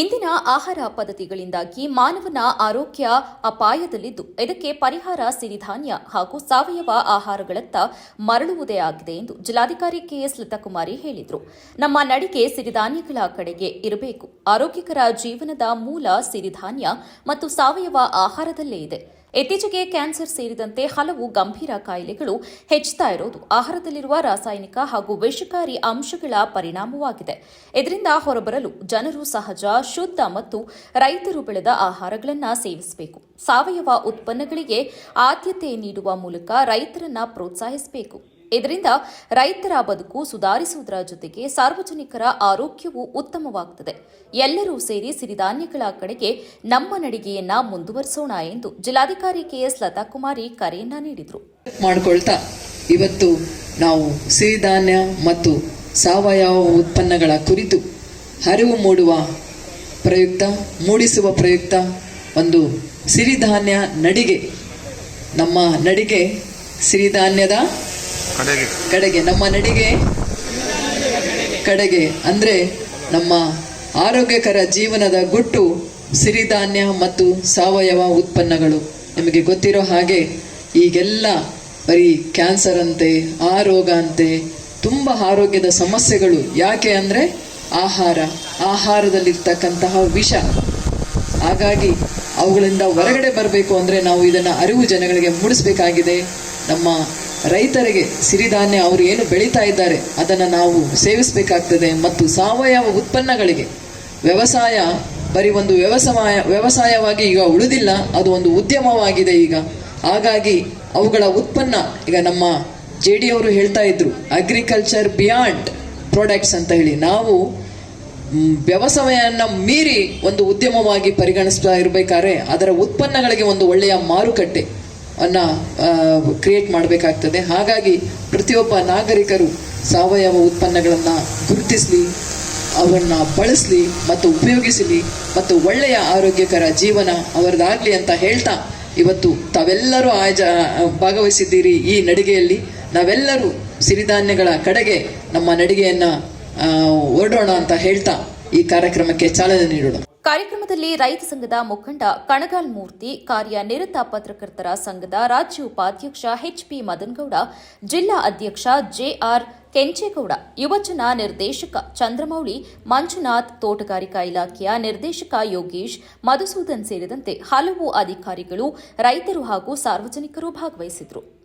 ಇಂದಿನ ಆಹಾರ ಪದ್ಧತಿಗಳಿಂದಾಗಿ ಮಾನವನ ಆರೋಗ್ಯ ಅಪಾಯದಲ್ಲಿದ್ದು, ಇದಕ್ಕೆ ಪರಿಹಾರ, ಸಿರಿಧಾನ್ಯ ಹಾಗೂ ಸಾವಯವ ಆಹಾರಗಳತ್ತ ಮರಳುವುದೇ ಆಗಿದೆ ಎಂದು ಜಿಲ್ಲಾಧಿಕಾರಿ ಕೆಎಸ್ ಲತಾಕುಮಾರಿ ಹೇಳಿದರು. ನಮ್ಮ ನಡಿಗೆ ಸಿರಿಧಾನ್ಯಗಳ ಕಡೆಗೆ ಇರಬೇಕು. ಆರೋಗ್ಯಕರ ಜೀವನದ ಮೂಲ ಸಿರಿಧಾನ್ಯ ಮತ್ತು ಸಾವಯವ ಆಹಾರದಲ್ಲೇ ಇದೆ. ಇತ್ತೀಚೆಗೆ ಕ್ಯಾನ್ಸರ್ ಸೇರಿದಂತೆ ಹಲವು ಗಂಭೀರ ಕಾಯಿಲೆಗಳು ಹೆಚ್ಚುತ್ತಾ ಇರೋದು ಆಹಾರದಲ್ಲಿರುವ ರಾಸಾಯನಿಕ ಹಾಗೂ ವಿಷಕಾರಿ ಅಂಶಗಳ ಪರಿಣಾಮವಾಗಿದೆ. ಇದರಿಂದ ಹೊರಬರಲು ಜನರು ಸಹಜ, ಶುದ್ಧ ಮತ್ತು ರೈತರು ಬೆಳೆದ ಆಹಾರಗಳನ್ನು ಸೇವಿಸಬೇಕು. ಸಾವಯವ ಉತ್ಪನ್ನಗಳಿಗೆ ಆದ್ಯತೆ ನೀಡುವ ಮೂಲಕ ರೈತರನ್ನ ಪ್ರೋತ್ಸಾಹಿಸಬೇಕು. ಇದರಿಂದ ರೈತರ ಬದುಕು ಸುಧಾರಿಸುವುದರ ಜೊತೆಗೆ ಸಾರ್ವಜನಿಕರ ಆರೋಗ್ಯವು ಉತ್ತಮವಾಗುತ್ತದೆ ಎಲ್ಲರೂ ಸೇರಿ ಸಿರಿಧಾನ್ಯಗಳ ಕಡೆಗೆ ನಮ್ಮ ನಡಿಗೆಯನ್ನ ಮುಂದುವರಿಸೋಣ ಎಂದು ಜಿಲ್ಲಾಧಿಕಾರಿ ಕೆಎಸ್ ಲತಾಕುಮಾರಿ ಕರೆಯನ್ನ ನೀಡಿದರು. ಮಾಡಿಕೊಳ್ತಾ ಇವತ್ತು ನಾವು ಸಿರಿಧಾನ್ಯ ಮತ್ತು ಸಾವಯವ ಉತ್ಪನ್ನಗಳ ಕುರಿತು ಅರಿವು ಮೂಡುವ ಪ್ರಯುಕ್ತ, ಮೂಡಿಸುವ ಪ್ರಯುಕ್ತ ಒಂದು ಸಿರಿಧಾನ್ಯ ನಡಿಗೆ. ನಮ್ಮ ನಡಿಗೆ ಸಿರಿಧಾನ್ಯದ ಕಡೆಗೆ. ನಮ್ಮ ನಡಿಗೆ. ಕಡೆಗೆ, ಅಂದರೆ ನಮ್ಮ ಆರೋಗ್ಯಕರ ಜೀವನದ ಗುಟ್ಟು, ಸಿರಿಧಾನ್ಯ ಮತ್ತು ಸಾವಯವ ಉತ್ಪನ್ನಗಳು. ನಿಮಗೆ ಗೊತ್ತಿರೋ ಹಾಗೆ, ಈಗೆಲ್ಲ ಬರೀ ಕ್ಯಾನ್ಸರ್ ಅಂತೆ, ಆ ರೋಗ ಅಂತೆ, ತುಂಬ ಆರೋಗ್ಯದ ಸಮಸ್ಯೆಗಳು. ಯಾಕೆ ಅಂದರೆ ಆಹಾರ, ಆಹಾರದಲ್ಲಿರ್ತಕ್ಕಂತಹ ವಿಷ. ಹಾಗಾಗಿ ಅವುಗಳಿಂದ ಹೊರಗಡೆ ಬರಬೇಕು ಅಂದರೆ ನಾವು ಇದನ್ನು ಅರಿವು ಜನಗಳಿಗೆ ಮೂಡಿಸಬೇಕಾಗಿದೆ. ನಮ್ಮ ರೈತರಿಗೆ ಸಿರಿಧಾನ್ಯ ಅವರು ಏನು ಬೆಳೀತಾ ಇದ್ದಾರೆ, ಅದನ್ನು ನಾವು ಸೇವಿಸಬೇಕಾಗ್ತದೆ ಮತ್ತು ಸಾವಯವ ಉತ್ಪನ್ನಗಳಿಗೆ ವ್ಯವಸಾಯ, ಬರೀ ಒಂದು ವ್ಯವಸಾಯ, ವ್ಯವಸಾಯವಾಗಿ ಈಗ ಉಳಿದಿಲ್ಲ, ಅದು ಒಂದು ಉದ್ಯಮವಾಗಿದೆ ಈಗ. ಹಾಗಾಗಿ ಅವುಗಳ ಉತ್ಪನ್ನ, ಈಗ ನಮ್ಮ ಜೆ ಡಿ ಅವರು ಹೇಳ್ತಾ ಇದ್ರು ಅಗ್ರಿಕಲ್ಚರ್ ಬಿಯಾಂಡ್ ಪ್ರಾಡಕ್ಟ್ಸ್ ಅಂತ ಹೇಳಿ. ನಾವು ವ್ಯವಸಾಯವನ್ನು ಮೀರಿ ಒಂದು ಉದ್ಯಮವಾಗಿ ಪರಿಗಣಿಸ್ತಾ ಇರಬೇಕಾದ್ರೆ ಅದರ ಉತ್ಪನ್ನಗಳಿಗೆ ಒಂದು ಒಳ್ಳೆಯ ಮಾರುಕಟ್ಟೆ. ಅನ್ನ ಕ್ರಿಯೇಟ್ ಮಾಡಬೇಕಾಗ್ತದೆ. ಹಾಗಾಗಿ ಪ್ರತಿಯೊಬ್ಬ ನಾಗರಿಕರು ಸಾವಯವ ಉತ್ಪನ್ನಗಳನ್ನು ಗುರುತಿಸಲಿ, ಅವನ್ನ ಬಳಸಲಿ ಮತ್ತು ಉಪಯೋಗಿಸಲಿ ಮತ್ತು ಒಳ್ಳೆಯ ಆರೋಗ್ಯಕರ ಜೀವನ ಅವರದಾಗಲಿ ಅಂತ ಹೇಳ್ತಾ ಇವತ್ತು ತಾವೆಲ್ಲರೂ ಆಜ ಭಾಗವಹಿಸಿದ್ದೀರಿ ಈ ನಡಿಗೆಯಲ್ಲಿ. ನಾವೆಲ್ಲರೂ ಸಿರಿಧಾನ್ಯಗಳ ಕಡೆಗೆ ನಮ್ಮ ನಡಿಗೆಯನ್ನು ಹೊರಡೋಣ ಅಂತ ಹೇಳ್ತಾ ಈ ಕಾರ್ಯಕ್ರಮಕ್ಕೆ ಚಾಲನೆ ನೀಡೋಣ. ಕಾರ್ಯಕ್ರಮದಲ್ಲಿ ರೈತ ಸಂಘದ ಮುಖಂಡ ಕಣಗಾಲ್ ಮೂರ್ತಿ ಕಾರ್ಯನಿರತ ಪತ್ರಕರ್ತರ ಸಂಘದ ರಾಜ್ಯ ಉಪಾಧ್ಯಕ್ಷ ಎಚ್ಪಿ ಮದನ್ಗೌಡ, ಜಿಲ್ಲಾ ಅಧ್ಯಕ್ಷ ಜೆಆರ್ ಕೆಂಚೇಗೌಡ, ಯುವಜನ ನಿರ್ದೇಶಕ ಚಂದ್ರಮೌಳಿ, ಮಂಜುನಾಥ್, ತೋಟಗಾರಿಕಾ ಇಲಾಖೆಯ ನಿರ್ದೇಶಕ ಯೋಗೇಶ್, ಮಧುಸೂದನ್ ಸೇರಿದಂತೆ ಹಲವು ಅಧಿಕಾರಿಗಳು, ರೈತರು ಹಾಗೂ ಸಾರ್ವಜನಿಕರು ಭಾಗವಹಿಸಿದರು.